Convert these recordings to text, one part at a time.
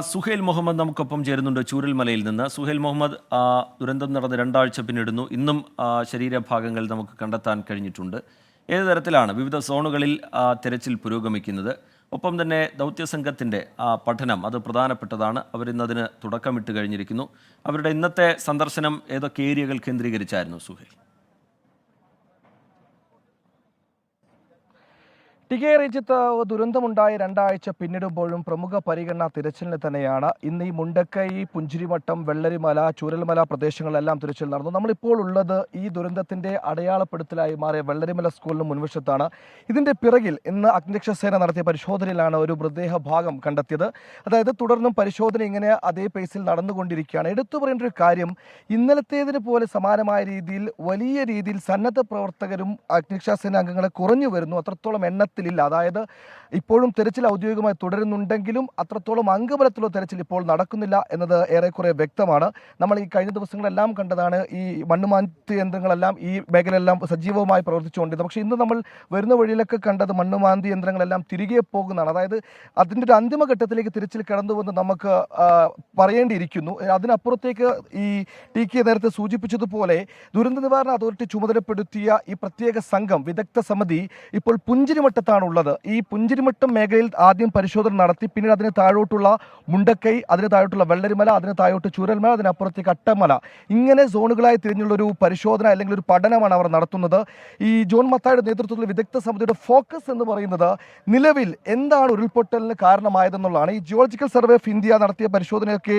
സുഹേൽ മുഹമ്മദ് നമുക്കൊപ്പം ചേരുന്നുണ്ട് ചൂരൽമലയിൽ നിന്ന്. സുഹേൽ മുഹമ്മദ് ദുരന്തം നടന്ന് രണ്ടാഴ്ച പിന്നിടുന്നു. ഇന്നും ശരീരഭാഗങ്ങൾ നമുക്ക് കണ്ടെത്താൻ കഴിഞ്ഞിട്ടുണ്ട്. ഏത് തരത്തിലാണ് വിവിധ സോണുകളിൽ തെരച്ചിൽ പുരോഗമിക്കുന്നത്? ഒപ്പം തന്നെ ദൗത്യസംഘത്തിന്റെ പഠനം അത് പ്രധാനപ്പെട്ടതാണ്. അവരിന്നതിന് തുടക്കമിട്ട് കഴിഞ്ഞിരിക്കുന്നു. അവരുടെ ഇന്നത്തെ സന്ദർശനം ഏതൊക്കെ ഏരിയകൾ കേന്ദ്രീകരിച്ചായിരുന്നു സുഹേൽ? ടികെ റീജിത്ത് ദുരന്തമുണ്ടായ രണ്ടാഴ്ച പിന്നിടുമ്പോഴും പ്രമുഖ പരിഗണന തിരച്ചിലിന് തന്നെയാണ്. ഇന്ന് ഈ മുണ്ടക്കൈ പുഞ്ചിരിമട്ടം വെള്ളരിമല ചൂരൽമല പ്രദേശങ്ങളിലെല്ലാം തിരച്ചിൽ നടന്നു. നമ്മളിപ്പോൾ ഉള്ളത് ഈ ദുരന്തത്തിന്റെ അടയാളപ്പെടുത്തലായി മാറിയ വെള്ളരിമല സ്കൂളിന് മുൻവശത്താണ്. ഇതിന്റെ പിറകിൽ ഇന്ന് അഗ്നിരക്ഷാ സേന നടത്തിയ പരിശോധനയിലാണ് ഒരു മൃതദേഹ ഭാഗം കണ്ടെത്തിയത്. അതായത് തുടർന്നും പരിശോധന ഇങ്ങനെ അതേ പേസിൽ നടന്നുകൊണ്ടിരിക്കുകയാണ്. എടുത്തു പറയേണ്ട ഒരു കാര്യം ഇന്നലത്തേതിന് പോലെ സമാനമായ രീതിയിൽ വലിയ രീതിയിൽ സന്നദ്ധ പ്രവർത്തകരും അഗ്നിരക്ഷാസേന അംഗങ്ങളെ കുറഞ്ഞു വരുന്നു. അത്രത്തോളം എണ്ണത്തിലില്ല അതായത് ഇപ്പോഴും തെരച്ചിൽ ഔദ്യോഗികമായി തുടരുന്നുണ്ടെങ്കിലും അത്രത്തോളം അംഗബലത്തിലുള്ള തെരച്ചിൽ ഇപ്പോൾ നടക്കുന്നില്ല എന്നത് ഏറെക്കുറെ വ്യക്തമാണ്. നമ്മൾ ഈ കഴിഞ്ഞ ദിവസങ്ങളെല്ലാം കണ്ടതാണ് ഈ മണ്ണുമാന്തി യന്ത്രങ്ങളെല്ലാം ഈ മേഖലയെല്ലാം സജീവമായി പ്രവർത്തിച്ചുകൊണ്ടിരുന്നത്. പക്ഷേ ഇന്ന് നമ്മൾ വരുന്ന വഴിയിലൊക്കെ കണ്ടത് മണ്ണുമാന്തി യന്ത്രങ്ങളെല്ലാം തിരികെ പോകുന്നതാണ്. അതായത് അതിന്റെ ഒരു അന്തിമഘട്ടത്തിലേക്ക് തിരച്ചിൽ കടന്നുവെന്ന് നമുക്ക് പറയേണ്ടിയിരിക്കുന്നു. അതിനപ്പുറത്തേക്ക് ഈ ടി കെ നേരത്തെ സൂചിപ്പിച്ചതുപോലെ ദുരന്ത നിവാരണ അതോറിറ്റി ചുമതലപ്പെടുത്തിയ ഈ പ്രത്യേക സംഘം വിദഗ്ധ സമിതി ഇപ്പോൾ പുഞ്ചിരിമട്ടത്താണ് ഉള്ളത് ഈ പുഞ്ചിരിമട്ടം മേഖലയിൽ ആദ്യം പരിശോധന നടത്തി പിന്നീട് അതിന് താഴോട്ടുള്ള മുണ്ടക്കൈ അതിന് താഴോട്ടുള്ള വെള്ളരിമല അതിന് താഴോട്ട് ചുരൽമല അതിനപ്പുറത്തേക്ക് അട്ടമല ഇങ്ങനെ സോണുകളായി തിരിഞ്ഞുള്ള ഒരു പരിശോധന അല്ലെങ്കിൽ ഒരു പഠനമാണ് അവർ നടത്തുന്നത്. ഈ ജോൺ മത്തായുടെ നേതൃത്വത്തിൽ വിദഗ്ധ സമിതിയുടെ ഫോക്കസ് എന്ന് പറയുന്നത് നിലവിൽ എന്താണ് ഉരുൾപൊട്ടലിന് കാരണമായതെന്നുള്ളതാണ്. ഈ ജിയോളജിക്കൽ സർവേ ഓഫ് ഇന്ത്യ നടത്തിയ പരിശോധനയൊക്കെ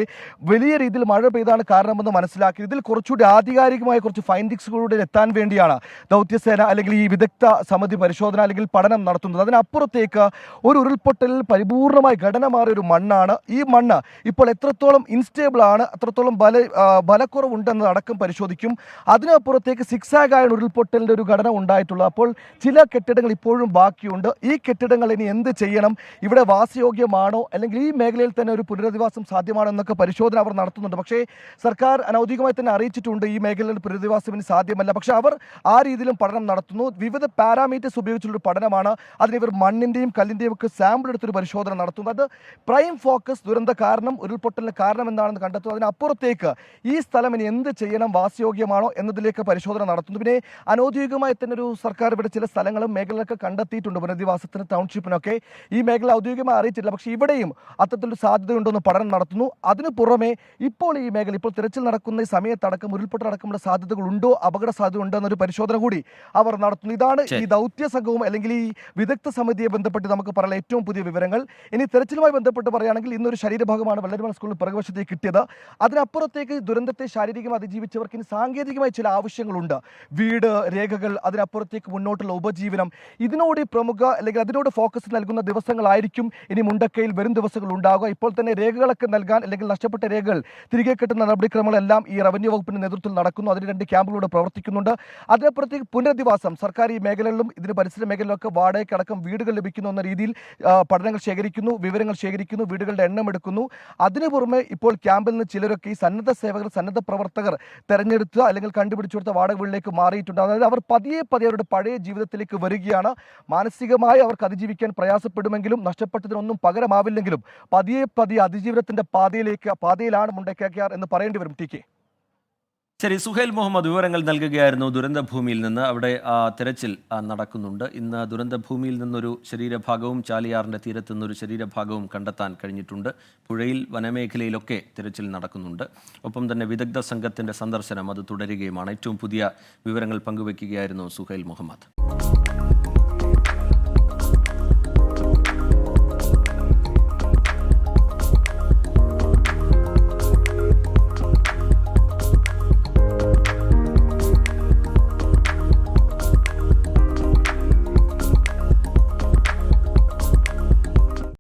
വലിയ രീതിയിൽ മഴ പെയ്താണ് കാരണമെന്ന് മനസ്സിലാക്കി. ഇതിൽ കുറച്ചുകൂടി ആധികാരികമായ കുറച്ച് ഫൈൻഡിങ്സുകളിലൂടെ എത്താൻ വേണ്ടിയാണ് ദൗത്യസേന അല്ലെങ്കിൽ ഈ വിദഗ്ധ സമിതി പരിശോധന അല്ലെങ്കിൽ പഠനം നടത്തുന്നത്. അതിനപ്പുറത്തേക്ക് ഒരു ഉരുൾപൊട്ടലിൽ പരിപൂർണമായി ഘടന മാറിയ ഒരു മണ്ണാണ് ഈ മണ്ണ്. ഇപ്പോൾ എത്രത്തോളം ഇൻസ്റ്റേബിൾ ആണ് അത്രത്തോളം ബല ബലക്കുറവുണ്ടെന്ന് അടക്കം പരിശോധിക്കും. അതിനപ്പുറത്തേക്ക് സിക്സാഗ് ആയ ഉരുൾപൊട്ടലിന്റെ ഒരു ഘടന ഉണ്ടായിട്ടുള്ളത്. അപ്പോൾ ചില കെട്ടിടങ്ങൾ ഇപ്പോഴും ബാക്കിയുണ്ട്. ഈ കെട്ടിടങ്ങൾ ഇനി എന്ത് ചെയ്യണം? ഇവിടെ വാസയോഗ്യമാണോ? അല്ലെങ്കിൽ ഈ മേഖലയിൽ തന്നെ ഒരു പുനരധിവാസം സാധ്യമാണോ എന്നൊക്കെ പരിശോധന അവർ നടത്തുന്നുണ്ട്. പക്ഷേ സർക്കാർ അനൗദ്യോഗികമായി തന്നെ അറിയിച്ചിട്ടുണ്ട് ഈ മേഖലയിൽ പുനരധിവാസം ഇനി സാധ്യമല്ല. പക്ഷേ അവർ ആ രീതിയിലും പഠനം നടത്തുന്നു. വിവിധ പാരാമീറ്റേഴ്സ് ഉപയോഗിച്ചുള്ള പഠനമാണ്. അതിന് ഇവർ മണ്ണിന്റെയും കല്ലിന്റെയും ഒക്കെ സാമ്പിൾ എടുത്തൊരു പരിശോധന നടത്തുന്നു അത് പ്രൈം ഫോക്കസ് ദുരന്ത കാരണം ഉരുൾപൊട്ടലിന് കാരണം എന്താണെന്ന് കണ്ടെത്തും അതിനപ്പുറത്തേക്ക് ഈ സ്ഥലം ഇനി എന്ത് ചെയ്യണം വാസയോഗ്യമാണോ എന്നതിലേക്ക് പരിശോധന നടത്തുന്നു. പിന്നെ അനൌദ്യോഗികമായി തന്നെ ഒരു സർക്കാർ ഇവിടെ ചില സ്ഥലങ്ങളും മേഖലകളൊക്കെ കണ്ടെത്തിയിട്ടുണ്ട് പുനരധിവാസത്തിന് ടൗൺഷിപ്പിനൊക്കെ. ഈ മേഖല ഔദ്യോഗികമായി അറിയിച്ചില്ല പക്ഷേ ഇവിടെയും അത്തരത്തിലൊരു സാധ്യതയുണ്ടെന്ന് പഠനം നടത്തുന്നു. അതിനു പുറമെ ഇപ്പോൾ ഈ മേഖല ഇപ്പോൾ തിരച്ചിൽ നടക്കുന്ന ഈ സമയത്തടക്കം ഉരുൾപൊട്ടലടക്കമുള്ള സാധ്യതകളുണ്ടോ അപകട സാധ്യത ഉണ്ടോ എന്നൊരു പരിശോധന കൂടി അവർ നടത്തുന്നു. ഇതാണ് ഈ ദൗത്യ സംഘവും അല്ലെങ്കിൽ ഈ വിദഗ്ധ സമിതിയെ ബന്ധപ്പെട്ട് നമുക്ക് പറയാൻ ഏറ്റവും പുതിയ വിവരങ്ങൾ. ഇനി തെരച്ചിലുമായി ബന്ധപ്പെട്ട് പറയുകയാണെങ്കിൽ ഇന്നൊരു ശരീരഭാഗമാണ് വെള്ളരിമല സ്കൂളിൽ പിറകുവശത്തേക്ക് കിട്ടിയത്. അതിനപ്പുറത്തേക്ക് ദുരന്തത്തെ ശാരീരികമായി അതിജീവിച്ചവർക്ക് ഇനി സാങ്കേതികമായി ചില ആവശ്യങ്ങളുണ്ട്. വീട് രേഖകൾ അതിനപ്പുറത്തേക്ക് മുന്നോട്ടുള്ള ഉപജീവനം. ഇതിനോട് പ്രമുഖ അല്ലെങ്കിൽ അതിനോട് ഫോക്കസ് നൽകുന്ന ദിവസങ്ങളായിരിക്കും ഇനി മുണ്ടക്കയിൽ വരും ദിവസങ്ങൾ ഉണ്ടാകുക ഇപ്പോൾ തന്നെ രേഖകളൊക്കെ നൽകാൻ അല്ലെങ്കിൽ നഷ്ടപ്പെട്ട രേഖകൾ തിരികെ കിട്ടുന്ന നടപടിക്രമങ്ങളെല്ലാം ഈ റവന്യൂ വകുപ്പിന്റെ നേതൃത്വത്തിൽ നടക്കുന്നു. അതിന് രണ്ട് ക്യാമ്പുകളിലൂടെ പ്രവർത്തിക്കുന്നുണ്ട്. അതിനപ്പുറത്തേക്ക് പുനരധിവാസം സർക്കാർ ഈ മേഖലകളിലും ഇതിന് പരിസര മേഖലയിലൊക്കെ വാടകയ്ക്കടക്കം വീടുകൾ ലഭിക്കുന്നു എന്ന രീതിയിൽ പഠനങ്ങൾ ശേഖരിക്കുന്നു വിവരങ്ങൾ ശേഖരിക്കുന്നു വീടുകളുടെ എണ്ണം എടുക്കുന്നു. അതിനു പുറമെ ഇപ്പോൾ ക്യാമ്പിൽ നിന്ന് ചിലരൊക്കെ ഈ സന്നദ്ധ സേവകർ സന്നദ്ധ പ്രവർത്തകർ തെരഞ്ഞെടുത്ത അല്ലെങ്കിൽ കണ്ടുപിടിച്ചെടുത്ത വാടക മാറിയിട്ടുണ്ട്. അതായത് അവർ പതിയെ പതിയെ അവരുടെ പഴയ ജീവിതത്തിലേക്ക് വരികയാണ്. മാനസികമായി അവർക്ക് അതിജീവിക്കാൻ പ്രയാസപ്പെടുമെങ്കിലും നഷ്ടപ്പെട്ടതിനൊന്നും പകരമാവില്ലെങ്കിലും പതിയെ പതിയെ അതിജീവനത്തിന്റെ പാതയിലേക്ക് പാതയിലാണ് മുണ്ടക്കാക്കിയാർ എന്ന് പറയേണ്ടി വരും ടി കെ. ശരി സുഹേൽ മുഹമ്മദ് വിവരങ്ങൾ നൽകുകയായിരുന്നു. ദുരന്തഭൂമിയിൽ നിന്ന് അവിടെ തെരച്ചിൽ നടക്കുന്നുണ്ട്. ഇന്ന് ദുരന്തഭൂമിയിൽ നിന്നൊരു ശരീരഭാഗവും ചാലിയാറിന്റെ തീരത്തു നിന്നൊരു ശരീരഭാഗവും കണ്ടെത്താൻ കഴിഞ്ഞിട്ടുണ്ട്. പുഴയിൽ വനമേഖലയിലൊക്കെ തിരച്ചിൽ നടക്കുന്നുണ്ട്. ഒപ്പം തന്നെ വിദഗ്ധ സംഘത്തിന്റെ സന്ദർശനം അത് തുടരുകയുമാണ്. ഏറ്റവും പുതിയ വിവരങ്ങൾ പങ്കുവയ്ക്കുകയായിരുന്നു സുഹേൽ മുഹമ്മദ്.